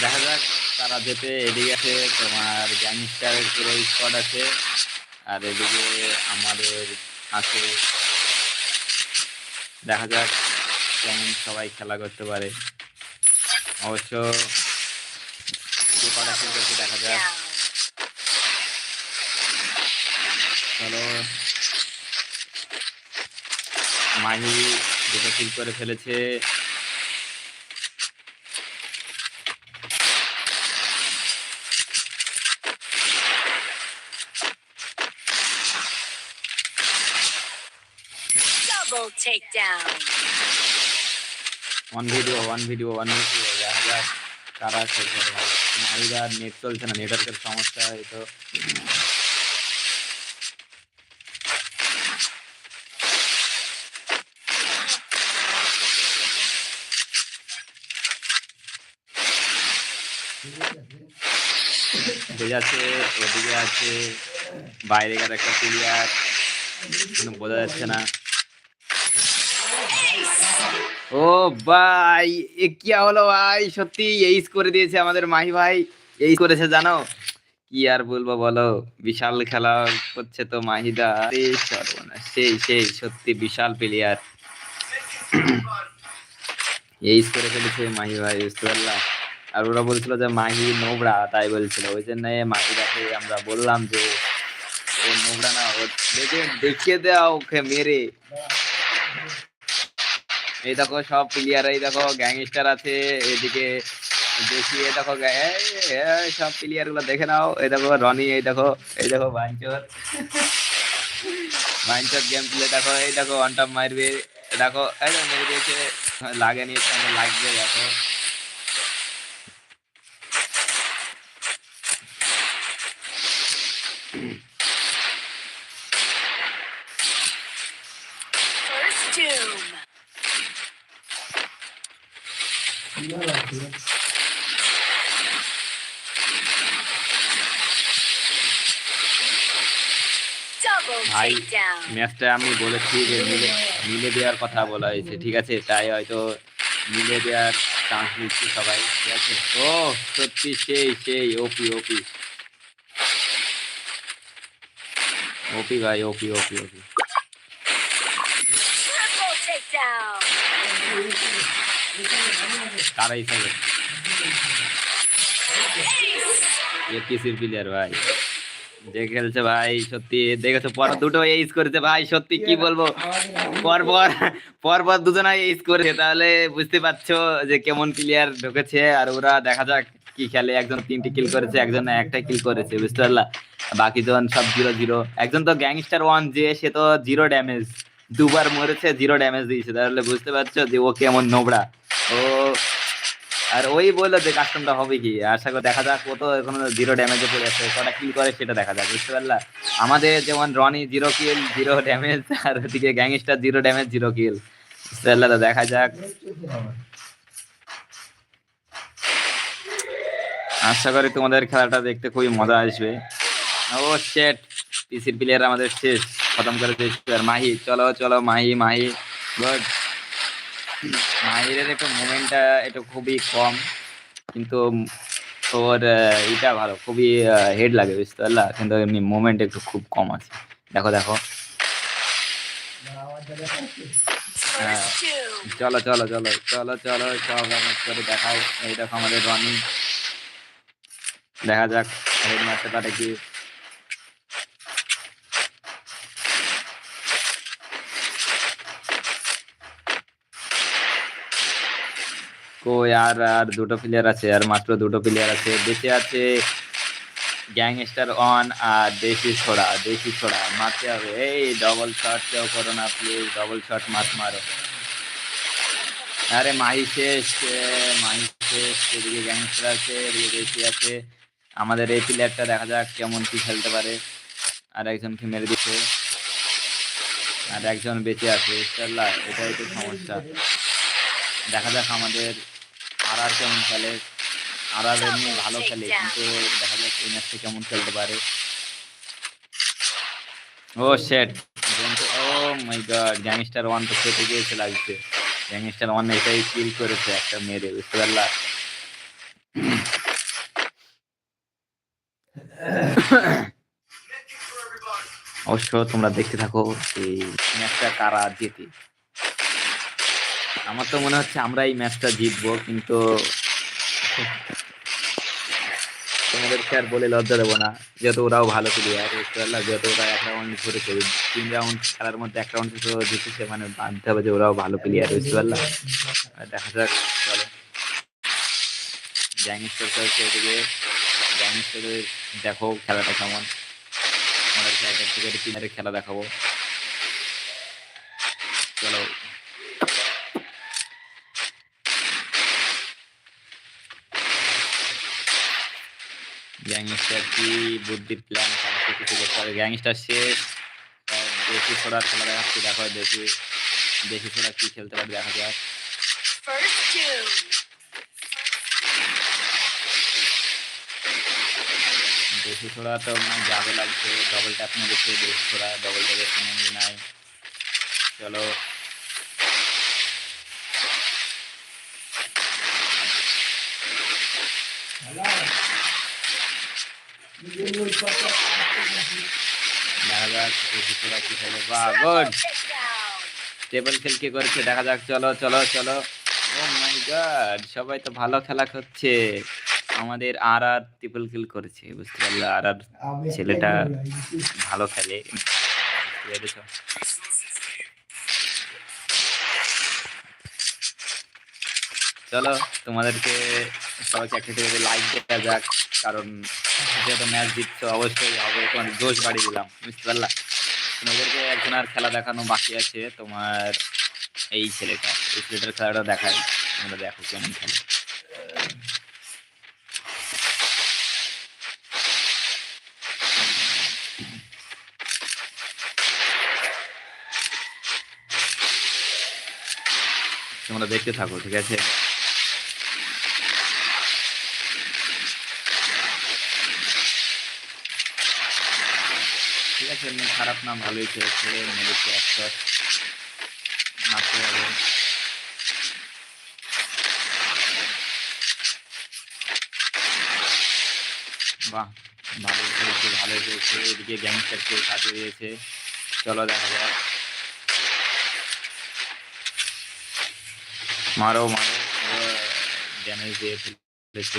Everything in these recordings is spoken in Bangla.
দেখা যাক, তারা যেতে এদিকে আছে, তোমার গ্যাংস্টারের পুরো স্কোয়াড আছে, আর এদিকে আমাদের আছে। দেখা যাক কেমন সবাই খেলা করতে পারে। অবশ্য দেখা যাক. চলো। মাহি দুটো কিল করে ফেলেছে। One video one video one video ভালো মাহিদার নেট চলছে না নেটওয়ার্কের সমস্যা এই তো। ওদিকে আছে বাইরেকার একটা প্লেয়ার কোনো বোঝা যাচ্ছে না। ও ভাই, এ কি হলো ভাই? সত্যি এইস করে দিয়েছে আমাদের মাহি ভাই এইস করেছে জানো? কি আর বলব বলো? বিশাল খেলা করছে তো মাহিদা। সেই সেই সত্যি বিশাল প্লেয়ার এইস করে ফেলেছে মাহি ভাই, বুঝতে পারলাম আর ওরা বলছিল যে মাহি নোবড়া তাই বলছিল। ওই জন্য মাহিদাকে আমরা বললাম যে, ও নোবড়া না, ও দেখে দেখিয়ে দেওয়া ওকে মেরে। এই দেখো সব প্লেয়ার এই দেখো গ্যাংস্টার আছে, এদিকে দেখি এই দেখো সব প্লেয়ারগুলো দেখে নাও। এই দেখো রনি, এই দেখো এই দেখো বাঞ্চর বাঞ্চর গেম প্লে দেখো, এই দেখো ওয়ান টাপ মারবে। দেখো, এই দেখো, মেরে দিয়েছে। লাগেনি, লাগবে, দেখো। ভাই ম্যাচটা আমি বলেছি যে মিলে মিলে দেওয়ার কথা বলা হয়েছে ঠিক আছে? তাই হয়তো মিলে দেওয়ার চান্স নিচ্ছে সবাই ঠিক আছে? ও সত্যি সেই সেই ওপি ওপি ওপি ভাই ওপি ওপি ওপি Triple takedown. কারা হিসাবে এপিসির প্লেয়ার ভাই? যে খেলছে ভাই, সত্যি। দেখেছ পর দুটো এইস করেছে ভাই, সত্যি কি বলব? পর পর পর পর এইস করেছে। তাহলে বুঝতে পারছ যে কেমন প্লেয়ার ঢুকেছে। আর ওরা দেখা যাক কি খেলে। একজন তিনটি কিল করেছে, একজন একটা কিল করেছে, বুঝতে পারলা? বাকি জন সব জিরো জিরো একজন তো গ্যাংস্টার ওয়ান যে সে তো জিরো ড্যামেজ দুবার মরেছে জিরো ড্যামেজ দিয়েছে। তাহলে বুঝতে পারছ যে ও কেমন নোবড়া ও, আর ওই বলল যে কাস্টমটা হবে কি? আশা করি দেখা যাক, ও তো এখনও জিরো ড্যামেজে পড়ে আছে। কটা কিল করে সেটা দেখা যাক, বুঝতে পারলা? আমাদের যেমন Roni zero kill zero damage আর ওদিকে gangster zero damage zero kill বুঝতে পারলা? তো দেখা যাক। আশা করি তোমাদের খেলাটা দেখতে খুবই মজা আসবে। ও শেট পিসির প্লেয়ার আমাদের শেষ, খতম করে আর মাহি, চলো চলো, মাহি মাহি গুড মাহিরের একটু মুভমেন্টটা একটু খুবই কম কিন্তু আহ, এটা ভালো খুবই হেড লাগে বুঝতে পারলা? কিন্তু এমনি মুভমেন্ট একটু খুব কম আছে। দেখো দেখো। First চলো চলো চলো চলো চলো সব করে দেখাও। এই আমাদের রানিং। দেখা যাক হেড পারে কি কই, আর আর দুটো প্লেয়ার আছে, আর মাত্র দুটো প্লেয়ার আছে। বেঁচে আছে গ্যাংস্টার অন আর দেশি ছোড়া দেশি ছোড়া। মারতে হবে। এই ডবল শট কেউ করো না প্লিজ ডবল শট মাত মারো। আরে, মাহি শেষ মাহি শেষ। এদিকে গ্যাংস্টার আছে, এদিকে দেশি আছে। আমাদের এই প্লেয়ারটা দেখা যাক কেমন কি খেলতে পারে। আর একজনকে মেরে দিচ্ছে আর একজন বেঁচে আছে ইনশাল্লাহ এটাই তো সমস্যা। দেখা যাক আমাদের আর আর কেমন খেলে? আর আর এমনি ভালো খেলে কিন্তু দেখা যাক এই ম্যাচটা কেমন খেলতে পারে। ও শেট ও মাই গড গ্যাংস্টার ওয়ান তো খেতে গিয়েছে লাগছে গ্যাংস্টার অনেকটাই কিল করেছে একটা মেরে বুঝতে পারলা? অবশ্য তোমরা দেখতে থাকো এই ম্যাচটা কারা জেতে। আমার তো মনে হচ্ছে আমরা এই ম্যাচটা জিতবো, কিন্তু তোমাদেরকে আর বলে লজ্জা দেবো না, যেহেতু ওরাও ভালো প্লেয়ার বুঝতে পারলা যেহেতু ওরা এক রাউন্ড ধরেছে, তিন রাউন্ড খেলার মধ্যে এক রাউন্ড জিতেছে মানে মানতে হবে যে ওরাও ভালো প্লেয়ার বুঝতে পারলা আর দেখা যাক, চলো। গ্যাংস্টার হচ্ছে এদিকে গ্যাংস্টারের দেখো খেলাটা কেমন। আমাদের থেকে প্লেয়ারের খেলা দেখাবো চলো গ্যাংস্টার কি বুদ্ধি প্ল্যান সমস্ত কিছু করতে হবে? গ্যাংস্টার শেষ দেশি ছোড়ার খেলা দেখাচ্ছি দেখো দেশি দেশি ছোড়া কি খেলতে পারে দেখা যাক। দেশি ছোড়া তো মানে যাবে লাগছে ডবল ট্যাপ মেরেছে দেশি ছোড়া ডবল ট্যাপের নাই। চলো দেখা যাক দেশি ছোড়া কি খেলে বাহ গুড Takedown. টেবিল খেল কি করেছে? দেখা যাক চলো চলো চলো। ও মাই গড সবাই তো ভালো খেলা করছে। আমাদের আর আর ট্রিপল কিল করেছে বুঝতে পারলে? আর আর ছেলেটা ভালো খেলে। চলো তোমাদেরকে সবাইকে একটা লাইক দেওয়া যাক কারণ যেহেতু ম্যাচ অবশ্যই হবে তোমার জোশ বাড়িয়ে দিলাম, বুঝতে পারলা? তোমাদেরকে একজন আর খেলা দেখানো বাকি আছে, তোমার এই ছেলেটা। এই ছেলেটার খেলাটা তোমরা দেখো কেমন খেলে। তোমরা দেখতে থাকো, ঠিক আছে? এমনি খারাপ না, ভালোই খেলেছে মেরেছে একটা মারতে হবে বাহ, ভালোই খেলেছে ভালোই খেলেছে এদিকে গ্যাংস্টারকে কাটিয়ে দিয়েছে চলো দেখা যাক। মারো মারো ড্যামেজ দিয়ে ফেলেছে।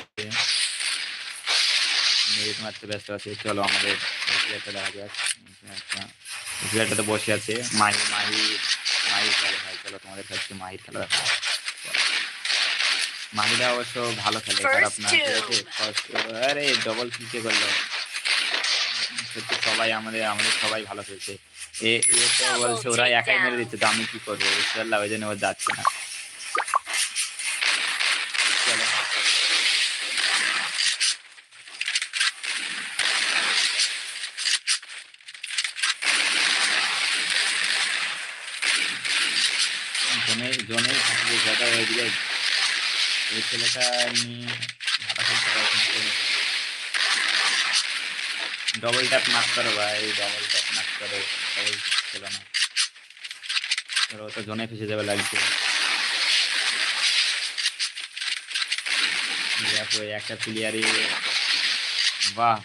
মেরিট মারতে ব্যস্ত আছে। চলো আমাদের দেখা যাক প্লেয়ারটা তো বসে আছে। মাহি মাহি মাহি খেলে ভাই চলো তোমাদের কাছে মাহির খেলা দেখা মাহিরা অবশ্য ভালো খেলে খারাপ না ঠিক আছে? আরে ডবল করল? সত্যি সবাই আমাদের আমাদের সবাই ভালো খেলছে। এ এ তো বলছে ওরা একাই মেরে দিচ্ছে তো আমি কি করব? বুঝতে পারলাম ওই জন্য ও যাচ্ছে না চলো জনে জনে থাকবে যাটা ওইদিকে ওই ছেলেটা কিন্তু ডবল ট্যাপ মার করো ভাই ডবল ট্যাপ মার করো ডবল ছিল না। ধরো তো জনে ফেসে যাবে লাগছে। একটা প্লেয়ারই বাহ।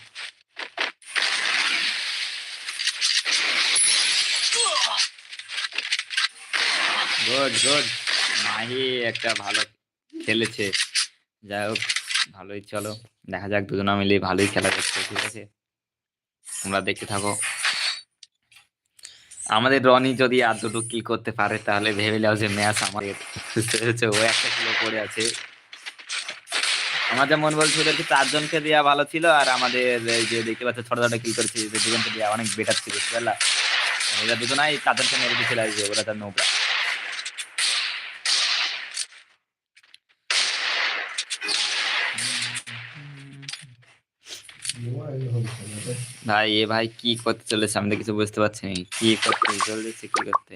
গুড গুড মাহি, একটা ভালো খেলেছে। যাই হোক, ভালোই চলো। দেখা যাক, দুজনা মিলে ভালোই খেলা করছে ঠিক আছে? তোমরা দেখতে থাকো। আমাদের রনি যদি আর দুটো কি করতে পারে, তাহলে ভেবে নাও যে ম্যাচ আমাদের? ও একটা কিলো পড়ে আছে। আমার যা মন বলছে, ওদেরকে চারজনকে দেওয়া ভালো ছিল, আর আমাদের এই যে দেখতে পাচ্ছ, ছোট ছোট কিল করেছে দুজনকে দেওয়া অনেক বেটার ছিল, বুঝতে পারলা? এরা দুজনাই চারজনকে মেরে দিয়ে চলে ওরা তার নোবরা। ভাই এ ভাই কি করতে চলেছে? আমি কিছু বুঝতে পারছি না। কি করতে চলেছে কি করতে?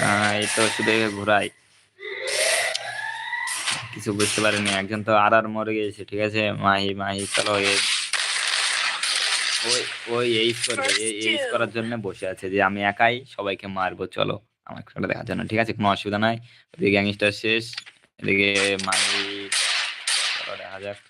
আহ, এই তো শুধু ঘোরাই। কিছু বুঝতে পারিনি। একজন তো আর আর মরে গেছে ঠিক আছে? মাহি মাহি চলো ওই ওই এইস করবে। এই এইস করার জন্য বসে আছে যে আমি একাই সবাইকে মারবো চলো। আমার খেলাটা দেখার জন্য ঠিক আছে? কোনো অসুবিধা নাই। ওদিকে গ্যাংস্টার শেষ এদিকে মাই চলো দেখা যাক।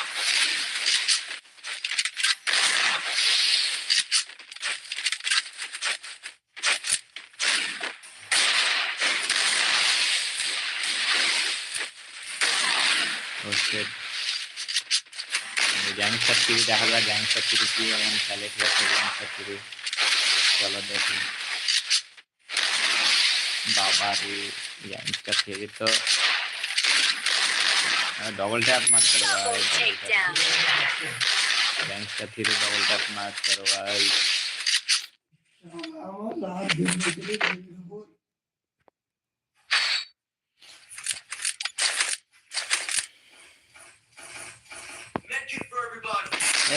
টিভি দেখা যায় গ্যাংস্টার টিভি কি এমন খেলে ঠিক আছে গ্যাংস্টার টিভি চলো দেখি। বাবা রে গ্যাংস্টার টিভি তো। ডবল ট্যাপ মারতে হবে ভাই Double takedown. Gangster TV double tap মারতে হবে ভাই আমার লাভ দিলে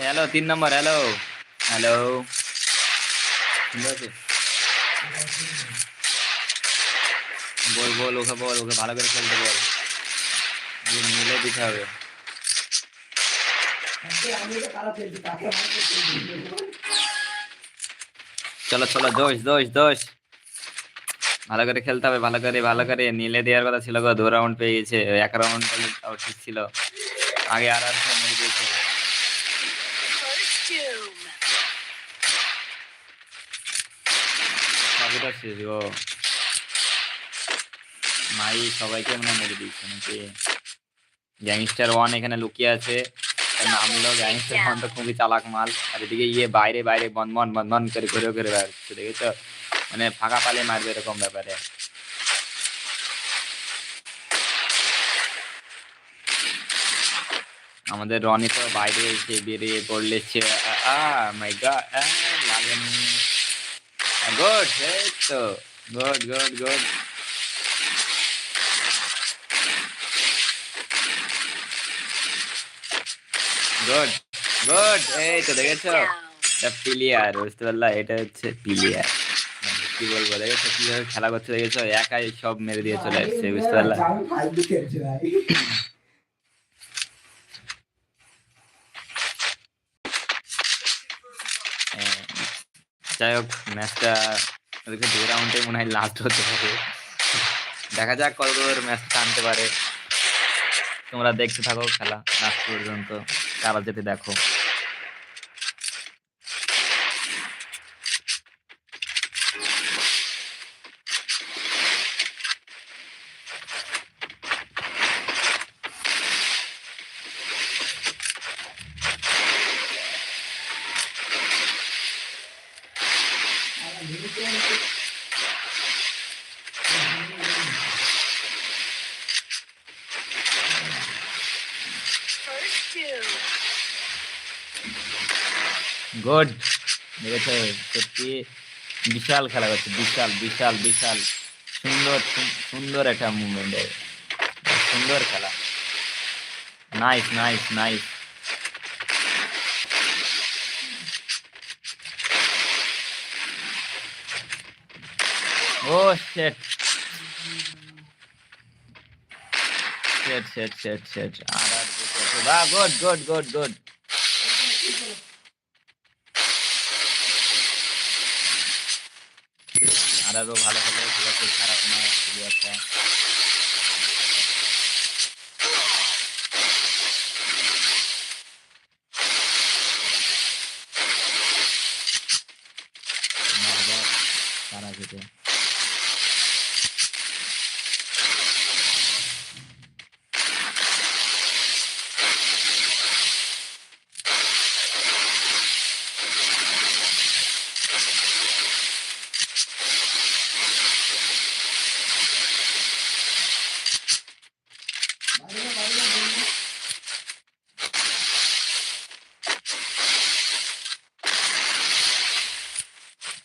হ্যালো, তিন নম্বর, হ্যালো। হ্যালো। বল বল, ওকে বল, ওকে ভালো করে খেলতে বল। মিলে দিতে হবে। চলো চলো, দোষ দোষ দোষ। ভালো করে খেলতে হবে, ভালো করে ভালো করে। নিলে দেওয়ার কথা ছিল গো, দু রাউন্ড পেয়ে গেছে। এক রাউন্ড ঠিক ছিল। আগে আর আর সব মেরে দিয়েছে First doom. মাই সবাইকে মনে মেরে দিচ্ছে নাকি? গ্যাংস্টার ওয়ান এখানে লুকিয়ে আছে। গ্যাংস্টার ওয়ান তো খুবই চালাক মাল। আর এদিকে ইয়ে বাইরে বাইরে করে মানে ফাঁকা পালে মারবে এরকম ব্যাপারে। আমাদের রনি তো বাইরে এসে বেরিয়ে পড়লে মাই গড লাগেনি গুড তো good good good good good এই তো দেখেছ প্লেয়ার বুঝতে পারলা এটা হচ্ছে প্লেয়ার কি বলব দেখেছ কীভাবে খেলা করছে দেখেছ একাই সব মেরে দিয়ে চলে আসছে বুঝতে পারলা আমি ফাইভ খেলছি ভাই হ্যাঁ। যাই হোক ম্যাচটা ওদেরকে দু রাউন্ডে মনে হয় লাস্ট হতে হবে। দেখা যাক কত ম্যাচটা আনতে পারে। তোমরা দেখতে থাকো খেলা লাস্ট পর্যন্ত। কারা যেতে দেখো। দেখেছ সত্যি বিশাল খেলা করছে, বিশাল বিশাল বিশাল। সুন্দর সু- সুন্দর একটা মুভমেন্ট সুন্দর খেলা। নাইস নাইস নাইস ও শেট শেট শেট শেট শেট আর আর বাহ গুড গুড গুড গুড আর ভালো হলে খুব একটা খারাপ না খুবই একটা নজর তারা যেতে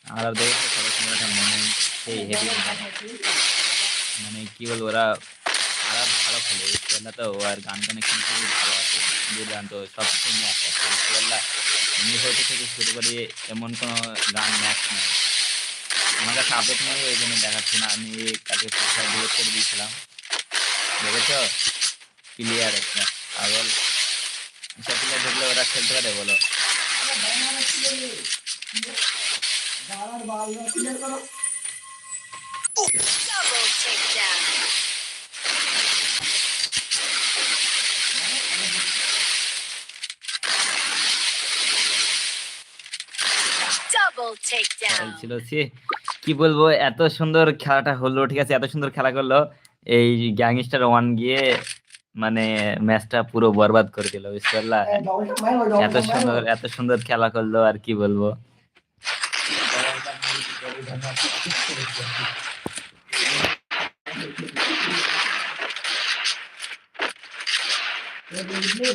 আর আর দেখো সবার সঙ্গে একটা মনে সেই হেভি মানে কি বলব, ওরা আর ভালো খেলে। ইস্টবেলা তো আর গান কানেকশন খুবই ভালো আছে। দুর্দান্ত সব কিছু আসতে আছে। থেকে শুরু করে এমন কোনো গান ম্যাচ নেই। আমার কাছে আপডেট নেই, ওই জন্য দেখাচ্ছি না। আমি কালকে পরীক্ষা ডিলেট করে দিয়েছিলাম। দেখেছ? ক্লিয়ার একটা। পাগল এসব প্লেয়ার ঢুকলে ওরা খেলতে পারে, বলো। কি বলব, এত সুন্দর খেলাটা হলো, ঠিক আছে? এত সুন্দর খেলা করল। এই গ্যাংস্টার ওয়ান গিয়ে মানে ম্যাচটা পুরো বরবাদ করে দিল, বুঝতে পারলা? এত সুন্দর এত সুন্দর খেলা করল, আর কি বলব? এ বুঝলি?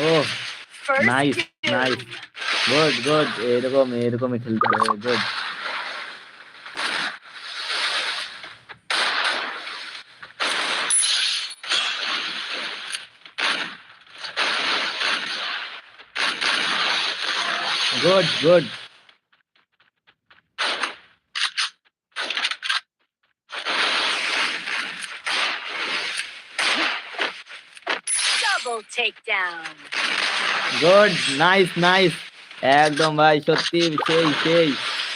ও First Nice, doom. nice. Good good এরকম এরকমই খেলতে হবে good good good Double takedown. Good nice nice একদম ভাই সত্যি সেই সেই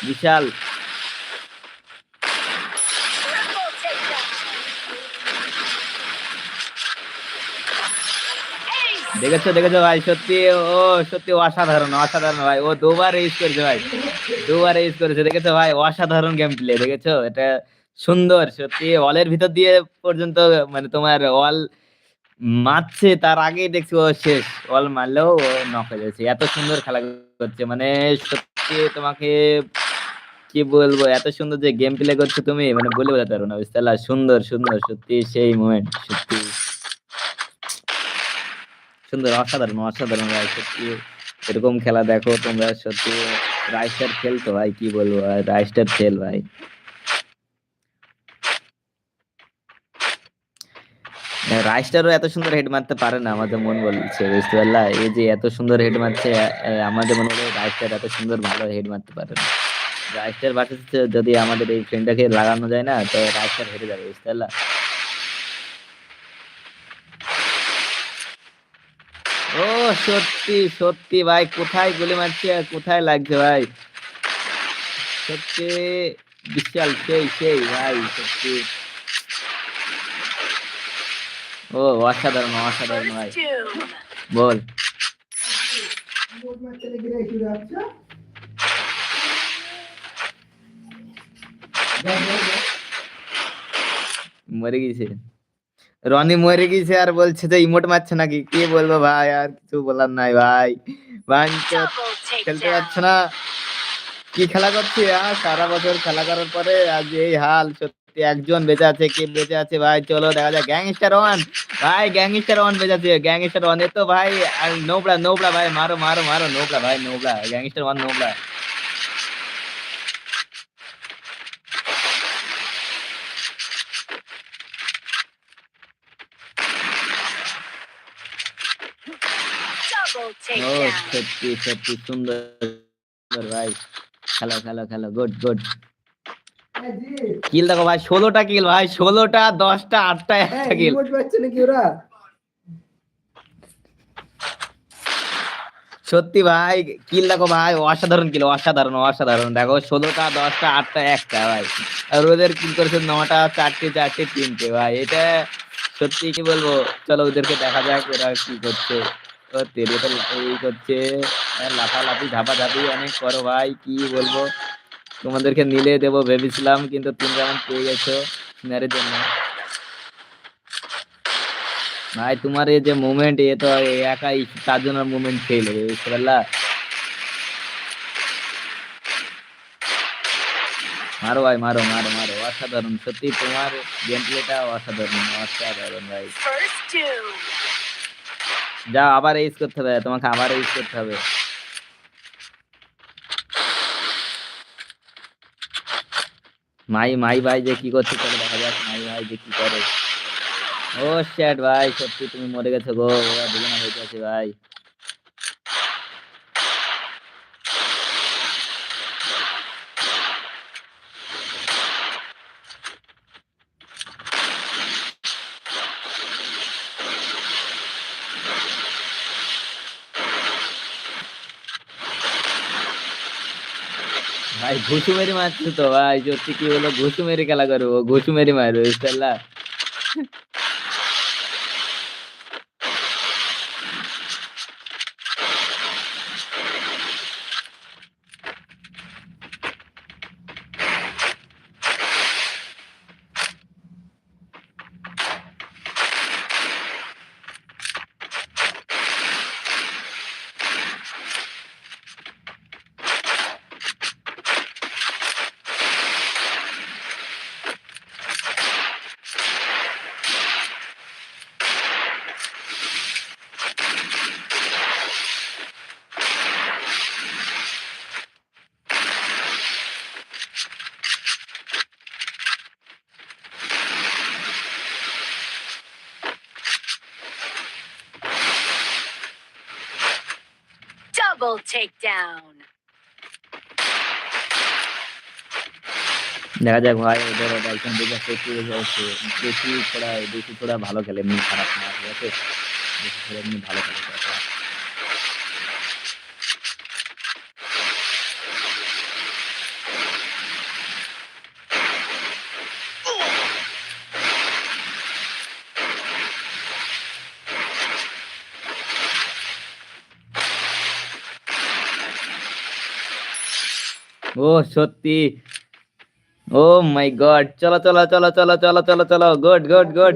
বিশাল. দেখেছ দেখেছ ভাই সত্যি ও সত্যি অসাধারণ অসাধারণ ভাই। ও দুবার ইউজ করেছে ভাই দুবার ইউজ করেছে। দেখেছ ভাই অসাধারণ গেম প্লে দেখেছ? এটা সুন্দর সত্যি অলের ভিতর দিয়ে পর্যন্ত মানে তোমার অল মারছে, তার আগেই দেখছি, ও শেষ অল মারলেও ও নক হয়ে যাচ্ছে। এত সুন্দর খেলা করছে মানে সত্যি তোমাকে কি বলব, এত সুন্দর যে গেম প্লে করছ তুমি মানে বলে বোঝাতে পারব না, বুঝতে সুন্দর সুন্দর, সত্যি সেই মোমেন্ট সত্যি। সুন্দর, অসাধারণ অসাধারণ ভাই, সত্যি। এরকম খেলা দেখো তোমরা, সত্যি। রাইস্টার খেলতো ভাই, কি বলব রাইস্টার খেল ভাই। রাইস্টারও এত সুন্দর হেড মারতে পারে না আমাদের মন বলছে, বুঝতে পারলা? এই যে এত সুন্দর হেড মারছে আমাদের মনে হলো রাইস্টার এত সুন্দর ভালো হেড মারতে পারে না। রাইস্টার বাঁচাচ্ছে যদি আমাদের এই ফ্রেন্ডটাকে লাগানো যায় না, তো রাইস্টার হেরে যাবে, বুঝতে পারলা? ও, সত্যি সত্যি ভাই, কোথায় গুলি মারছে আর কোথায় লাগছে ভাই? সত্যি, বিশাল, সেই সেই ভাই, সত্যি। ও অসাধারণ অসাধারণ ভাই। বল। মরে গেছে। রনি মরে গেছে আর বলছে যে ইমোট মারছে নাকি? কি বলব ভাই? আর কিছু বলার নাই ভাই। Double খেলতে. পারছে না? কি খেলা করছে আর সারা বছর খেলা করার পরে আজ এই হাল সত্যি একজন বেঁচে আছে কে বেঁচে আছে ভাই? চলো দেখা যাক। গ্যাংস্টার ওয়ান ভাই গ্যাংস্টার ওয়ান বেঁচে আছে। গ্যাংস্টার ওয়ান এ তো ভাই আর নোবড়া নোবড়া ভাই মারো মারো মারো নোবড়া ভাই নোবড়া গ্যাংস্টার ওয়ান নোবড়া Double ও takedown. সত্যি সত্যি সুন্দর সুন্দর ভাই। খেলো খেলো খেলো। গুড গুড হ্যাঁ, জি। কিল দেখো ভাই ষোলোটা কিল ভাই ষোলোটা দশটা আটটা একটা কিল। নাকি ওরা? সত্যি ভাই কিল দেখো ভাই অসাধারণ কিল অসাধারণ অসাধারণ। দেখো ষোলোটা দশটা আটটা একটা ভাই। আর ওদের কিল করেছে নটা চারটে চারটে তিনটে ভাই। এটা সত্যি কি বলব? চলো ওদেরকে দেখা যাক ওরা কি করছে। তেরে তো এই করছে। লাফালাফি ঝাপাঝাপি অনেক করো ভাই কি বলব? তোমাদেরকে নিলে দেবো ভেবেছিলাম কিন্তু তিন রাউন্ড পেয়ে গেছো স্নেহারের জন্য ভাই তোমার এই যে মুভমেন্ট এ তো একাই তার জন্য মুভমেন্ট ফেল হবে বুঝতে পারলা? মারো ভাই মারো মারো মারো অসাধারণ। সত্যি তোমার গেম প্লেটা অসাধারণ অসাধারণ ভাই. যাও আবার এইস করতে হবে তোমাকে আবার এইস করতে হবে। মাই মাই ভাই যে কি করছে চলো দেখা যাক, মাই ভাই যে কি করে। ও শ্যাট ভাই, সত্যি তুমি মরে গেছো গো, ওরা দুজনে হয়ে গেছে ভাই ভাই ঘুষু মেরে মারছো তো, ভাই, সত্যি কি হলো ঘুষু মেরে খেলা করব ঘুষু মেরে মারবে, বুঝতে পারলা Double takedown. দেখা যাক ভাই, ওদের একজন দেখে সত্যি হয়েছে। বেশি থোড়া বেশি থোড়া ভালো খেলে, এমনি খারাপ না, ঠিক আছে? বেশি থোড়া এমনি ভালো খেলে ঠিক আছে? ও সত্যি। ও মাই গড। চলো চলো চলো চলো চলো চলো চলো। Good good good.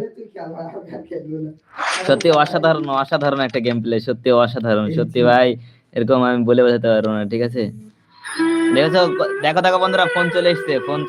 সত্যি অসাধারণ অসাধারণ একটা গেম প্লে সত্যি অসাধারণ সত্যি ভাই। এরকম আমি বলে বোঝাতে পারব না ঠিক আছে? দেখেছ? দেখো দেখো বন্ধুরা ফোন চলে এসছে ফোন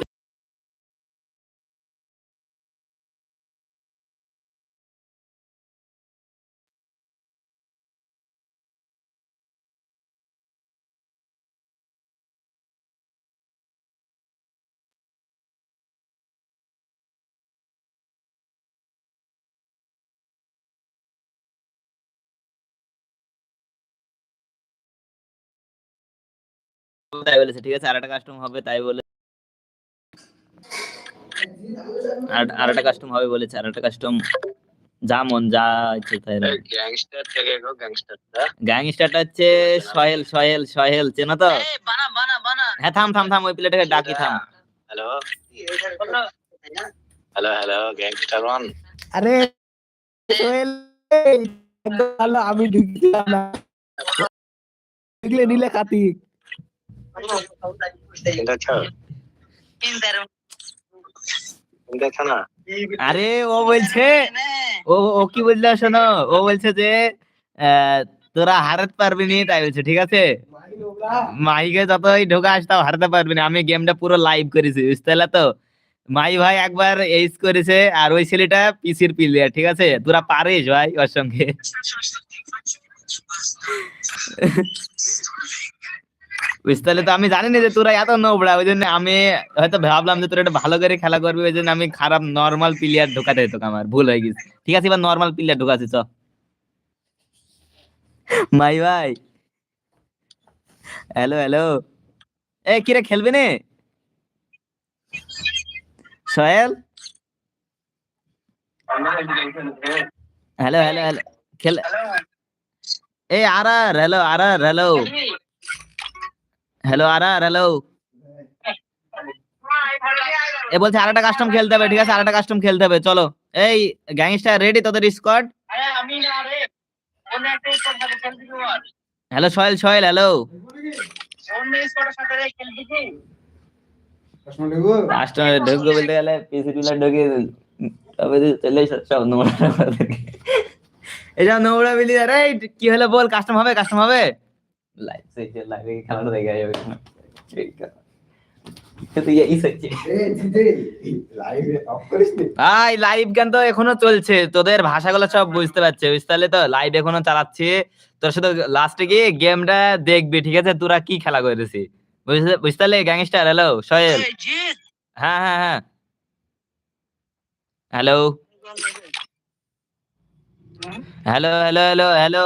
তাই বলেছে ঠিক আছে আর একটা কাস্টম হবে তাই বলে আর- একটা কাস্টম হবে বলেছে আর একটা কাস্টম যা মন যা ইচ্ছে তাই গ্যাংস্টার থেকে গো গ্যাংস্টারটা গ্যাংস্টারটা হচ্ছে সহেল সহেল সহেল চেনো তো? বানা বানা বানা। হ্যাঁ থাম থাম থাম ওই প্লেটাকে ডাকি থাম। Hello hello hello gangster one আরে সোহেল, ভালো, আমি ঢুকছিলাম না। ঢুকলে নিলে না আরে ও বলছে ও ও কি বলল শোনো ও বলছে যে আহ, তোরা হারাতে পারবি নি তাই বলছে ঠিক আছে? মাইকে যতই ঢোকা আসতাম হারাতে পারবি না আমি গেমটা পুরো লাইভ করেছি বুঝতে পারলে তো? মাই ভাই একবার এইস করেছে আর ওই ছেলেটা পিসির প্লেয়ার ঠিক আছে? তোরা পারিস ভাই ওর সঙ্গে। পারলে তো? আমি জানি না যে তোরা এত নোবড়া ওই জন্য আমি হয়তো ভাবলাম যে তোরা একটা ভালো করে খেলা করবি, ওই জন্য আমি খারাপ নর্মাল প্লেয়ার ঢোকাতে হতো আমার, ভুল হয়ে গেছে। ঠিক আছে, এবার নর্মাল প্লেয়ার ঢোকাচ্ছি, চ। মাই ভাই। হ্যালো হ্যালো এ কিরে খেলবে নে? সোহেল? হ্যালো হ্যালো হ্যালো খেল এই আর আর হ্যালো আর আর হ্যালো হ্যালো আর আর হ্যালো এ বলছে আর একটা কাস্টম খেলতে হবে, ঠিক আছে? আর একটা কাস্টম খেলতে হবে, চলো। এই গ্যাংস্টার রেডি তোদের squad hello Sohel Sohel hello প্রশ্ন ঢুকবো বলতে গেলে পিসি টুলা ঢুকে তবে চলে সব নোংরা এটা নোংরা মিলি আরে কি হলো বল কাস্টম হবে কাস্টম হবে? লাইভ সেই লাইভে খেলাটা দেখে যাবে ভাই লাইভ গান তো এখনও চলছে। তোদের ভাষাগুলো সব বুঝতে পারছে। বুঝতে পারলে তো লাইভ এখনও চালাচ্ছি। তোর সাথে লাস্টে গিয়ে গেমটা দেখবি ঠিক আছে? তোরা কি খেলা করেছিস? বুঝতে বুঝতে পারলে গ্যাংস্টার হ্যালো সোহেল হ্যাঁ হ্যাঁ হ্যাঁ। Hello hello hello hello hello